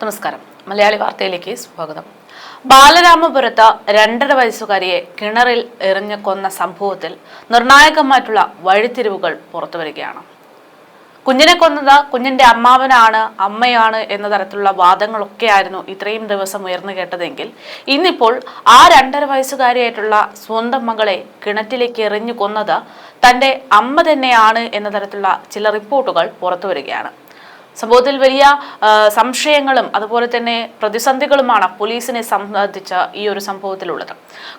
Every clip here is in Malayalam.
നമസ്കാരം. മലയാളി വാർത്തയിലേക്ക് സ്വാഗതം. ബാലരാമപുരത്ത് രണ്ടര വയസ്സുകാരിയെ കിണറിൽ എറിഞ്ഞു കൊന്ന സംഭവത്തിൽ നിർണായകമായിട്ടുള്ള വഴിത്തിരിവുകൾ പുറത്തുവരികയാണ് കുഞ്ഞിനെ കൊന്നത് കുഞ്ഞിന്റെ അമ്മാവനാണ് അമ്മയാണ് എന്ന തരത്തിലുള്ള വാദങ്ങളൊക്കെയായിരുന്നു ഇത്രയും ദിവസം ഉയർന്നു കേട്ടതെങ്കിൽ ഇന്നിപ്പോൾ ആ രണ്ടര വയസ്സുകാരിയായിട്ടുള്ള സ്വന്തം മകളെ കിണറ്റിലേക്ക് എറിഞ്ഞു കൊന്നത് തന്റെ അമ്മ തന്നെയാണ് എന്ന തരത്തിലുള്ള ചില റിപ്പോർട്ടുകൾ പുറത്തു വരികയാണ്. സംഭവത്തിൽ വലിയ സംശയങ്ങളും അതുപോലെ തന്നെ പ്രതിസന്ധികളുമാണ് പോലീസിനെ സംബന്ധിച്ച ഈ ഒരു സംഭവത്തിലുള്ളത്.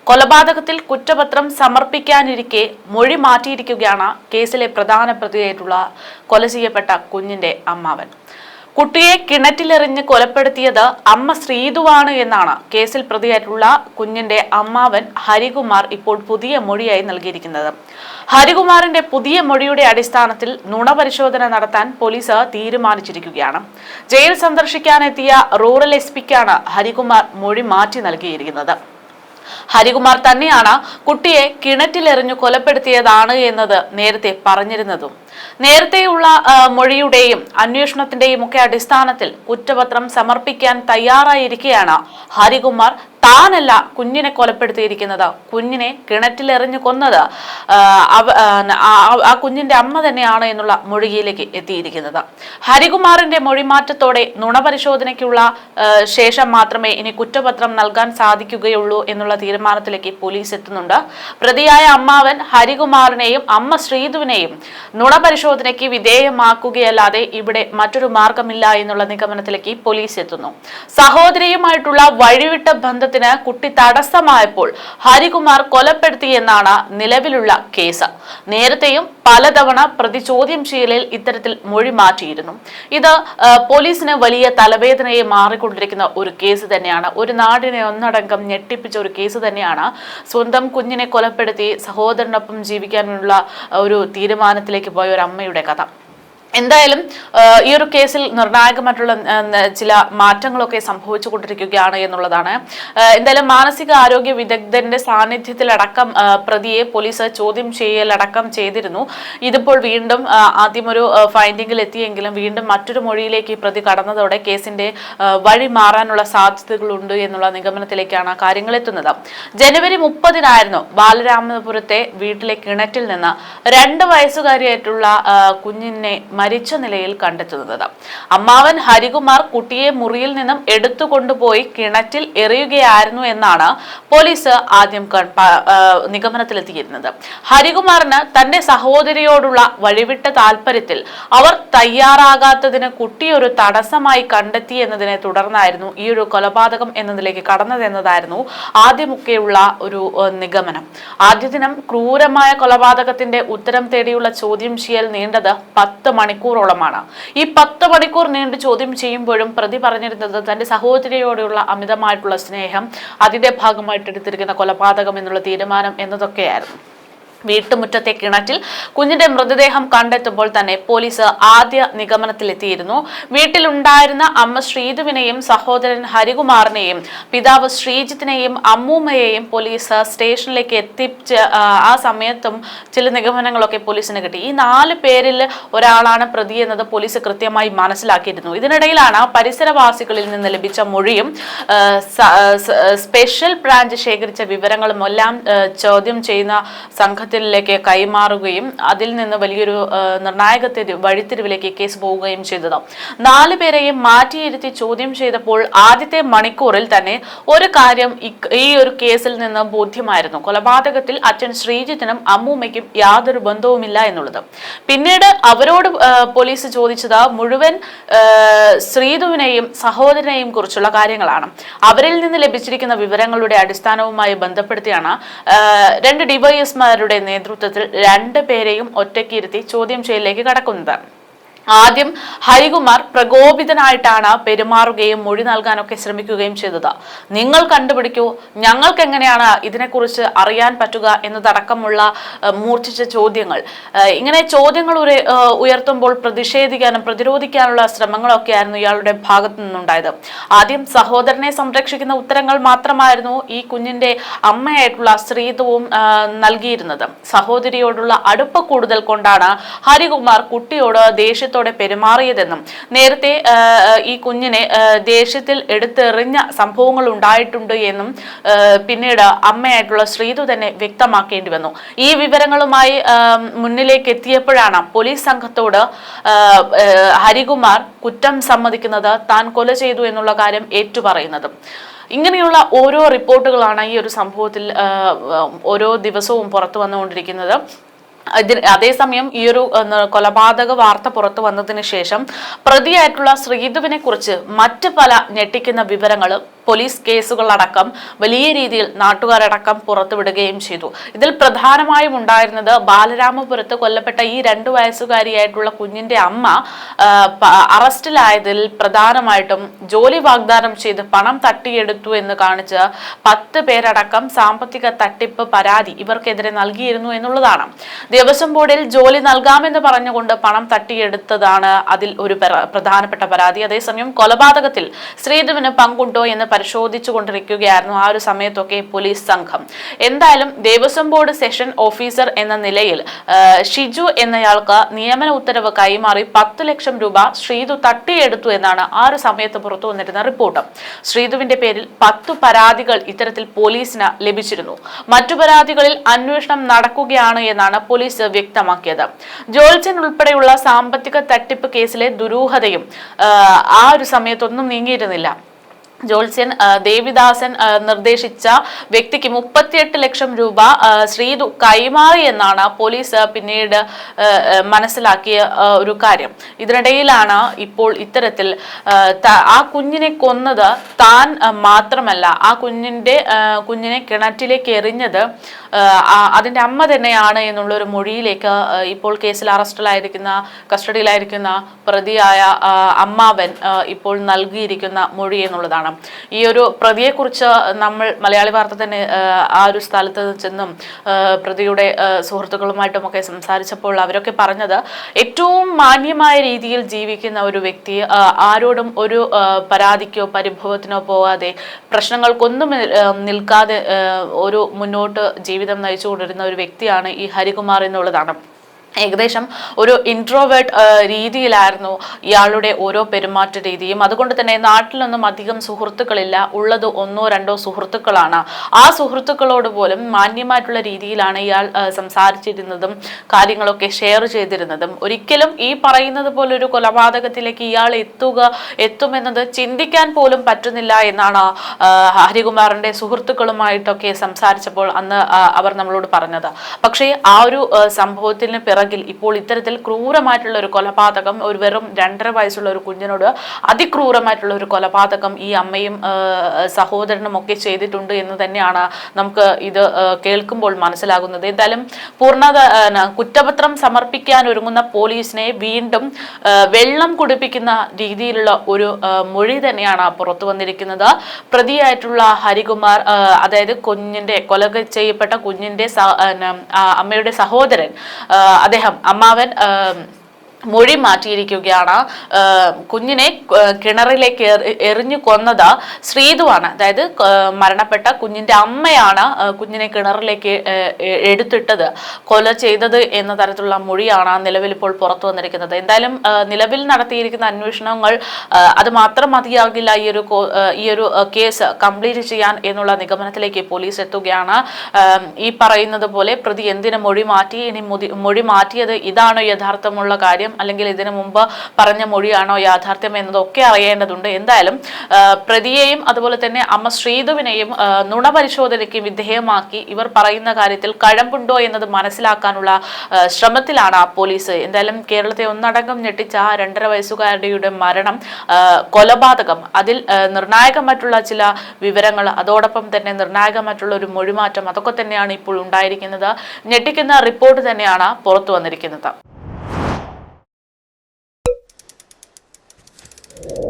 കൊലപാതകത്തിൽ കുറ്റപത്രം സമർപ്പിക്കാനിരിക്കെ മൊഴി മാറ്റിയിരിക്കുകയാണ് കേസിലെ പ്രധാന പ്രതിയായിട്ടുള്ള കൊല ചെയ്യപ്പെട്ട കുഞ്ഞിന്റെ അമ്മാവൻ. കുട്ടിയെ കിണറ്റിലെറിഞ്ഞ് കൊലപ്പെടുത്തിയത് അമ്മ ശ്രീതുവാണ് എന്നാണ് കേസിൽ പ്രതിയായിട്ടുള്ള കുഞ്ഞിന്റെ അമ്മാവൻ ഹരികുമാർ ഇപ്പോൾ പുതിയ മൊഴിയായി നൽകിയിരിക്കുന്നത്. ഹരികുമാറിന്റെ പുതിയ മൊഴിയുടെ അടിസ്ഥാനത്തിൽ നുണ പരിശോധന നടത്താൻ പോലീസ് തീരുമാനിച്ചിരിക്കുകയാണ്. ജയിൽ സന്ദർശിക്കാനെത്തിയ റൂറൽ എസ് പിക്കാണ് ഹരികുമാർ മൊഴി മാറ്റി നൽകിയിരിക്കുന്നത്. ഹരികുമാർ തന്നെയാണ് കുട്ടിയെ കിണറ്റിലെറിഞ്ഞു കൊലപ്പെടുത്തിയതാണ് എന്നത് നേരത്തെ പറഞ്ഞിരുന്നതും. നേരത്തെയുള്ള മൊഴിയുടെയും അന്വേഷണത്തിന്റെയും ഒക്കെ അടിസ്ഥാനത്തിൽ കുറ്റപത്രം സമർപ്പിക്കാൻ തയ്യാറായിരിക്കെയാണ് ഹരികുമാർ. താനല്ല കുഞ്ഞിനെ കൊലപ്പെടുത്തിയിരിക്കുന്നത്. കുഞ്ഞിനെ കിണറ്റിലെറിഞ്ഞു കൊന്നത്. ആ, കുഞ്ഞിന്റെ അമ്മ തന്നെയാണ് എന്നുള്ള മൊഴിയിലേക്ക് എത്തിയിരിക്കുന്നത്. ഹരികുമാറിന്റെ മൊഴിമാറ്റത്തോടെ നുണപരിശോധനയ്ക്കുള്ള ശേഷം മാത്രമേ ഇനി കുറ്റപത്രം നൽകാൻ സാധിക്കുകയുള്ളൂ എന്നുള്ള തീരുമാനത്തിലേക്ക് പോലീസ് എത്തുന്നുണ്ട്. പ്രതിയായ അമ്മാവൻ ഹരികുമാറിനെയും അമ്മ ശ്രീധുവിനെയും നുണപരിശോധനയ്ക്ക് വിധേയമാക്കുകയല്ലാതെ ഇവിടെ മറ്റൊരു മാർഗമില്ല എന്നുള്ള നിഗമനത്തിലേക്ക് പോലീസ് എത്തുന്നു. സഹോദരിയുമായിട്ടുള്ള വഴിവിട്ട ബന്ധത്തിന് കുട്ടി തടസ്സമായപ്പോൾ ഹരികുമാർ കൊലപ്പെടുത്തി എന്നാണ് നിലവിലുള്ള കേസ്. നേരത്തെയും പലതവണ പ്രതി ചോദ്യം ചെയ്യലിൽ ഇത്തരത്തിൽ മൊഴി മാറ്റിയിരുന്നു. ഇത് പോലീസിന് വലിയ തലവേദനയെ മാറിക്കൊണ്ടിരിക്കുന്ന ഒരു കേസ് തന്നെയാണ്. ഒരു നാടിനെ ഒന്നടങ്കം ഞെട്ടിപ്പിച്ച ഒരു കേസ് തന്നെയാണ്. സ്വന്തം കുഞ്ഞിനെ കൊലപ്പെടുത്തി സഹോദരനൊപ്പം ജീവിക്കാനുള്ള ഒരു തീരുമാനത്തിലേക്ക് പോയ ഒരു അമ്മയുടെ കഥ. എന്തായാലും ഈ ഒരു കേസിൽ നിർണായകമായിട്ടുള്ള ചില മാറ്റങ്ങളൊക്കെ സംഭവിച്ചു കൊണ്ടിരിക്കുകയാണ് എന്നുള്ളതാണ് എന്തായാലും മാനസിക ആരോഗ്യ വിദഗ്ധന്റെ സാന്നിധ്യത്തിലടക്കം പ്രതിയെ പോലീസ് ചോദ്യം ചെയ്യലടക്കം ചെയ്തിരുന്നു. ഇതിപ്പോൾ വീണ്ടും ആദ്യം ഒരു ഫൈൻഡിങ്ങിൽ എത്തിയെങ്കിലും വീണ്ടും മറ്റൊരു മൊഴിയിലേക്ക് ഈ പ്രതി കടന്നതോടെ കേസിന്റെ വഴി മാറാനുള്ള സാധ്യതകളുണ്ട് എന്നുള്ള നിഗമനത്തിലേക്കാണ് കാര്യങ്ങൾ എത്തുന്നത്. ജനുവരി മുപ്പതിനായിരുന്നു ബാലരാമപുരത്തെ വീട്ടിലെ കിണറ്റിൽ നിന്ന് രണ്ട് വയസ്സുകാരിയായിട്ടുള്ള കുഞ്ഞിനെ മരിച്ച നിലയിൽ കണ്ടെത്തുന്നത്. അമ്മാവൻ ഹരികുമാർ കുട്ടിയെ മുറിയിൽ നിന്നും എടുത്തു കൊണ്ടുപോയി കിണറ്റിൽ എറിയുകയായിരുന്നു എന്നാണ് പോലീസ് ആദ്യം നിഗമനത്തിലെത്തിയിരുന്നത്. ഹരികുമാറിന് തന്റെ സഹോദരിയോടുള്ള വഴിവിട്ട താല്പര്യത്തിൽ അവർ തയ്യാറാകാത്തതിന് കുട്ടി ഒരു തടസ്സമായി കണ്ടെത്തി എന്നതിനെ തുടർന്നായിരുന്നു ഈ ഒരു കൊലപാതകം എന്നതിലേക്ക് കടന്നതെന്നതായിരുന്നു ആദ്യമൊക്കെയുള്ള ഒരു നിഗമനം. ആദ്യ ദിനം ക്രൂരമായ കൊലപാതകത്തിന്റെ ഉത്തരം തേടിയുള്ള ചോദ്യം ചെയ്യൽ നീണ്ടത് പത്ത് മണിക്കൂറോളമാണ് ഈ പത്ത് മണിക്കൂർ നീണ്ടു ചോദ്യം ചെയ്യുമ്പോഴും പ്രതി പറഞ്ഞിരുന്നത് തന്റെ സഹോദരിയോടുള്ള അമിതമായിട്ടുള്ള സ്നേഹം അതിന്റെ ഭാഗമായിട്ട് എടുത്തിരിക്കുന്ന കൊലപാതകം എന്നുള്ള തീരുമാനം എന്നതൊക്കെയായിരുന്നു. വീട്ടുമുറ്റത്തെ കിണറ്റിൽ കുഞ്ഞിന്റെ മൃതദേഹം കണ്ടെത്തുമ്പോൾ തന്നെ പോലീസ് ആദ്യ നിഗമനത്തിലെത്തിയിരുന്നു. വീട്ടിലുണ്ടായിരുന്ന അമ്മ ശ്രീധുവിനെയും സഹോദരൻ ഹരികുമാറിനെയും പിതാവ് ശ്രീജിത്തിനെയും അമ്മൂമ്മയെയും പോലീസ് സ്റ്റേഷനിലേക്ക് എത്തിച്ച് ആ, സമയത്തും ചില നിഗമനങ്ങളൊക്കെ പോലീസിന് കിട്ടി. ഈ നാല് പേരിൽ ഒരാളാണ് പ്രതി എന്നത് പോലീസ് കൃത്യമായി മനസ്സിലാക്കിയിരുന്നു. ഇതിനിടയിലാണ് പരിസരവാസികളിൽ നിന്ന് ലഭിച്ച മൊഴിയും സ്പെഷ്യൽ ബ്രാഞ്ച് ശേഖരിച്ച വിവരങ്ങളും എല്ലാം ചോദ്യം ചെയ്യുന്ന സംഘത്തിലേക്ക് കൈമാറുകയും അതിൽ നിന്ന് വലിയൊരു നിർണായക തിരി- വഴിത്തിരിവിലേക്ക് കേസ് പോവുകയും ചെയ്തത്. നാല് പേരെയും മാറ്റിയിരുത്തി ചോദ്യം ചെയ്തപ്പോൾ ആദ്യത്തെ മണിക്കൂറിൽ തന്നെ ഒരു കാര്യം ഈ ഒരു കേസിൽ നിന്ന് ബോധ്യമായിരുന്നു. കൊലപാതകത്തിൽ അച്ഛൻ ശ്രീജിത്തിനും അമ്മൂമ്മയ്ക്കും യാതൊരു ബന്ധവുമില്ല എന്നുള്ളത്. പിന്നീട് അവരോട് പോലീസ് ചോദിച്ചത് മുഴുവൻ ശ്രീധുവിനെയും സഹോദരനെയും കുറിച്ചുള്ള കാര്യങ്ങളാണ്. അവരിൽ നിന്ന് ലഭിച്ചിരിക്കുന്ന വിവരങ്ങളുടെ അടിസ്ഥാനവുമായി ബന്ധപ്പെടുത്തിയാണ് രണ്ട് ഡിവൈഎസ്മാരുടെ നേതൃത്വത്തിൽ രണ്ട് പേരെയും ഒറ്റയ്ക്കിരുത്തി ചോദ്യം ചെയ്യലിലേക്ക് കടക്കുന്നത്. ആദ്യം ഹരികുമാർ പ്രകോപിതനായിട്ടാണ് പെരുമാറുകയും മൊഴി നൽകാനൊക്കെ ശ്രമിക്കുകയും ചെയ്തത്. നിങ്ങൾ കണ്ടുപിടിക്കൂ ഞങ്ങൾക്ക് എങ്ങനെയാണ് ഇതിനെക്കുറിച്ച് അറിയാൻ പറ്റുക എന്നതടക്കമുള്ള മൂർച്ഛിച്ച ചോദ്യങ്ങൾ. ഇങ്ങനെ ചോദ്യങ്ങൾ ഉയർത്തുമ്പോൾ പ്രതിഷേധിക്കാനും പ്രതിരോധിക്കാനുള്ള ശ്രമങ്ങളൊക്കെയായിരുന്നു ഇയാളുടെ ഭാഗത്തു നിന്നുണ്ടായത്. ആദ്യം സഹോദരനെ സംരക്ഷിക്കുന്ന ഉത്തരങ്ങൾ മാത്രമായിരുന്നു ഈ കുഞ്ഞിന്റെ അമ്മയായിട്ടുള്ള സ്ത്രീത്വവും നൽകിയിരുന്നത്. സഹോദരിയോടുള്ള അടുപ്പ കൂടുതൽ കൊണ്ടാണ് ഹരികുമാർ കുട്ടിയോട് ദേഷ്യത്തോടെ ദേഷ്യത്തോടെ പെരുമാറിയതെന്നും നേരത്തെ ഈ കുഞ്ഞിനെ ദേഷ്യത്തിൽ എടുത്തെറിഞ്ഞ സംഭവങ്ങൾ ഉണ്ടായിട്ടുണ്ട് എന്നും പിന്നീട് അമ്മയായിട്ടുള്ള ശ്രീതു തന്നെ വ്യക്തമാക്കേണ്ടി വന്നു. ഈ വിവരങ്ങളുമായി മുന്നിലേക്ക് എത്തിയപ്പോഴാണ് പോലീസ് സംഘത്തോട് ഹരികുമാർ കുറ്റം സമ്മതിക്കുന്നത് താൻ കൊല ചെയ്തു എന്നുള്ള കാര്യം ഏറ്റുപറയുന്നതും. ഇങ്ങനെയുള്ള ഓരോ റിപ്പോർട്ടുകളാണ് ഈ ഒരു സംഭവത്തിൽ ഓരോ ദിവസവും പുറത്തു വന്നുകൊണ്ടിരിക്കുന്നത്. അതേസമയം ഈ ഒരു കൊലപാതക വാർത്ത പുറത്തു വന്നതിന് ശേഷം പ്രതിയായിട്ടുള്ള ശ്രീധുവിനെ കുറിച്ച് മറ്റ് പല ഞെട്ടിക്കുന്ന വിവരങ്ങൾ പോലീസ് കേസുകളടക്കം വലിയ രീതിയിൽ നാട്ടുകാരടക്കം പുറത്തുവിടുകയും ചെയ്തു. ഇതിൽ പ്രധാനമായും ഉണ്ടായിരുന്നത് ബാലരാമപുരത്ത് കൊല്ലപ്പെട്ട ഈ രണ്ടു വയസ്സുകാരിയായിട്ടുള്ള കുഞ്ഞിന്റെ അമ്മ അറസ്റ്റിലായതിൽ പ്രധാനമായിട്ടും ജോലി വാഗ്ദാനം ചെയ്ത് പണം തട്ടിയെടുത്തു എന്ന് കാണിച്ച് പത്ത് പേരടക്കം സാമ്പത്തിക തട്ടിപ്പ് പരാതി ഇവർക്കെതിരെ നൽകിയിരുന്നു എന്നുള്ളതാണ്. ദേവസ്വം ബോർഡിൽ ജോലി നൽകാമെന്ന് പറഞ്ഞുകൊണ്ട് പണം തട്ടിയെടുത്തതാണ് അതിൽ ഒരു പ്രധാനപ്പെട്ട പരാതി. അതേസമയം കൊലപാതകത്തിൽ ശ്രീധുവിന് പങ്കുണ്ടോ എന്ന് പരിശോധിച്ചു കൊണ്ടിരിക്കുകയായിരുന്നു ആ ഒരു സമയത്തൊക്കെ പോലീസ് സംഘം. എന്തായാലും ദേവസ്വം ബോർഡ് സെഷൻ ഓഫീസർ എന്ന നിലയിൽ ഷിജു എന്നയാൾക്ക് നിയമന ഉത്തരവ് കൈമാറി പത്ത് ലക്ഷം രൂപ ശ്രീതു തട്ടിയെടുത്തു എന്നാണ് ആ ഒരു സമയത്ത് പുറത്തു വന്നിരുന്ന റിപ്പോർട്ട്. ശ്രീതുവിന്റെ പേരിൽ പത്തു പരാതികൾ ഇത്തരത്തിൽ പോലീസിന് ലഭിച്ചിരുന്നു. മറ്റു പരാതികളിൽ അന്വേഷണം നടക്കുകയാണ് എന്നാണ് പോലീസ് വ്യക്തമാക്കിയത്. ജോൾച്ചൻ ഉൾപ്പെടെയുള്ള സാമ്പത്തിക തട്ടിപ്പ് കേസിലെ ദുരൂഹതയും ആ ഒരു സമയത്തൊന്നും നീങ്ങിയിരുന്നില്ല. ജോത്സ്യൻ ദേവിദാസൻ നിർദ്ദേശിച്ച വ്യക്തിക്ക് മുപ്പത്തിയെട്ട് ലക്ഷം രൂപ ശ്രീ ശ്രീതു കൈമാറി എന്നാണ് പോലീസ് പിന്നീട് മനസ്സിലാക്കിയ ഒരു കാര്യം. ഇതിനിടയിലാണ് ഇപ്പോൾ ഇത്തരത്തിൽ ആ, കുഞ്ഞിനെ കൊന്നത് താൻ മാത്രമല്ല ആ കുഞ്ഞിന്റെ കുഞ്ഞിനെ കിണറ്റിലേക്ക് എറിഞ്ഞത് അതിന്റെ അമ്മ തന്നെയാണ് എന്നുള്ള ഒരു മൊഴിയിലേക്ക് ഇപ്പോൾ കേസിൽ അറസ്റ്റിലായിരിക്കുന്ന കസ്റ്റഡിയിലായിരിക്കുന്ന പ്രതിയായ അമ്മാവൻ ഇപ്പോൾ നൽകിയിരിക്കുന്ന മൊഴി എന്നുള്ളതാണ്. ഈ ഒരു പ്രതിയെക്കുറിച്ച് നമ്മൾ മലയാളി വാർത്ത തന്നെ ആ, ഒരു സ്ഥലത്ത് ചെന്നും പ്രതിയുടെ സുഹൃത്തുക്കളുമായിട്ടുമൊക്കെ സംസാരിച്ചപ്പോൾ അവരൊക്കെ പറഞ്ഞത് ഏറ്റവും മാന്യമായ രീതിയിൽ ജീവിക്കുന്ന ഒരു വ്യക്തി ആരോടും ഒരു പരാതിക്കോ പരിഭവത്തിനോ പോകാതെ പ്രശ്നങ്ങൾക്കൊന്നും നിൽക്കാതെ ഒരു മുന്നോട്ട് ജീവിതം നയിച്ചുകൊണ്ടിരുന്ന ഒരു വ്യക്തിയാണ് ഈ ഹരികുമാർ എന്നുള്ളതാണ്. ഏകദേശം ഒരു ഇൻട്രോവേർട്ട് രീതിയിലായിരുന്നു ഇയാളുടെ ഓരോ പെരുമാറ്റ രീതിയും. അതുകൊണ്ട് തന്നെ നാട്ടിലൊന്നും അധികം സുഹൃത്തുക്കളില്ല. ഉള്ളത് ഒന്നോ രണ്ടോ സുഹൃത്തുക്കളാണ്. ആ സുഹൃത്തുക്കളോട് പോലും മാന്യമായിട്ടുള്ള രീതിയിലാണ് ഇയാൾ സംസാരിച്ചിരുന്നതും കാര്യങ്ങളൊക്കെ ഷെയർ ചെയ്തിരുന്നതും. ഒരിക്കലും ഈ പറയുന്നത് പോലൊരു കൊലപാതകത്തിലേക്ക് ഇയാൾ എത്തുക എത്തുമെന്നത് ചിന്തിക്കാൻ പോലും പറ്റുന്നില്ല എന്നാണ് ഹരികുമാറിന്റെ സുഹൃത്തുക്കളുമായിട്ടൊക്കെ സംസാരിച്ചപ്പോൾ അന്ന് അവർ നമ്മളോട് പറഞ്ഞത്. പക്ഷേ ആ ഒരു സംഭവത്തിന് സംഭവത്തിന് പിറകിൽ ഇപ്പോൾ ഇത്തരത്തിൽ ക്രൂരമായിട്ടുള്ള ഒരു കൊലപാതകം ഒരു വെറും രണ്ടര വയസ്സുള്ള ഒരു കുഞ്ഞിനോട് അതിക്രൂരമായിട്ടുള്ള ഒരു കൊലപാതകം ഈ അമ്മയും സഹോദരനും ഒക്കെ ചെയ്തിട്ടുണ്ട് എന്ന് തന്നെയാണ് നമുക്ക് ഇത് കേൾക്കുമ്പോൾ മനസ്സിലാകുന്നത്. എന്തായാലും പൂർണ കുറ്റപത്രം സമർപ്പിക്കാൻ ഒരുങ്ങുന്ന പോലീസിനെ വീണ്ടും വെള്ളം കുടിപ്പിക്കുന്ന രീതിയിലുള്ള ഒരു മൊഴി തന്നെയാണ് പുറത്തു വന്നിരിക്കുന്നത്. പ്രതിയായിട്ടുള്ള ഹരികുമാർ അതായത് കുഞ്ഞിന്റെ കൊല ചെയ്യപ്പെട്ട കുഞ്ഞിന്റെ അമ്മയുടെ സഹോദരൻ അദ്ദേഹം അമ്മാവൻ മൊഴി മാറ്റിയിരിക്കുകയാണ്. കുഞ്ഞിനെ കിണറിലേക്ക് എറി- എറിഞ്ഞു കൊന്നത് ശ്രീതുവാണ്. അതായത് മരണപ്പെട്ട കുഞ്ഞിന്റെ അമ്മയാണ് കുഞ്ഞിനെ കിണറിലേക്ക് എടുത്തിട്ടത് കൊല ചെയ്തത് എന്ന തരത്തിലുള്ള മൊഴിയാണ് നിലവിൽ ഇപ്പോൾ പുറത്തു വന്നിരിക്കുന്നത്. എന്തായാലും നിലവിൽ നടത്തിയിരിക്കുന്ന അന്വേഷണങ്ങൾ അത് മാത്രം മതിയാകില്ല ഈ ഒരു ഈ ഒരു കേസ് കംപ്ലീറ്റ് ചെയ്യാൻ എന്നുള്ള നിഗമനത്തിലേക്ക് പോലീസ് എത്തുകയാണ്. ഈ പറയുന്നത് പോലെ പ്രതി എന്തിനു മൊഴി മാറ്റി ഇനി മൊഴി മാറ്റിയത് ഇതാണോ യഥാർത്ഥമുള്ള കാര്യം. അല്ലെങ്കിൽ ഇതിനു മുമ്പ് പറഞ്ഞ മൊഴിയാണോ യാഥാർത്ഥ്യം എന്നതൊക്കെ അറിയേണ്ടതുണ്ട്. എന്തായാലും പ്രതിയെയും അതുപോലെ തന്നെ അമ്മ ശ്രീധുവിനെയും നുണ പരിശോധനയ്ക്ക് വിധേയമാക്കി ഇവർ പറയുന്ന കാര്യത്തിൽ കഴമ്പുണ്ടോ എന്നത് മനസ്സിലാക്കാനുള്ള ശ്രമത്തിലാണ് ആ പോലീസ്. എന്തായാലും കേരളത്തെ ഒന്നടങ്കം ഞെട്ടിച്ച ആ രണ്ടര വയസ്സുകാരുടെ മരണം കൊലപാതകം. അതിൽ നിർണായകമായിട്ടുള്ള ചില വിവരങ്ങൾ അതോടൊപ്പം തന്നെ നിർണായകമായിട്ടുള്ള ഒരു മൊഴിമാറ്റം അതൊക്കെ തന്നെയാണ് ഇപ്പോൾ ഉണ്ടായിരിക്കുന്നത്. ഞെട്ടിക്കുന്ന റിപ്പോർട്ട് തന്നെയാണ് പുറത്തു വന്നിരിക്കുന്നത്. you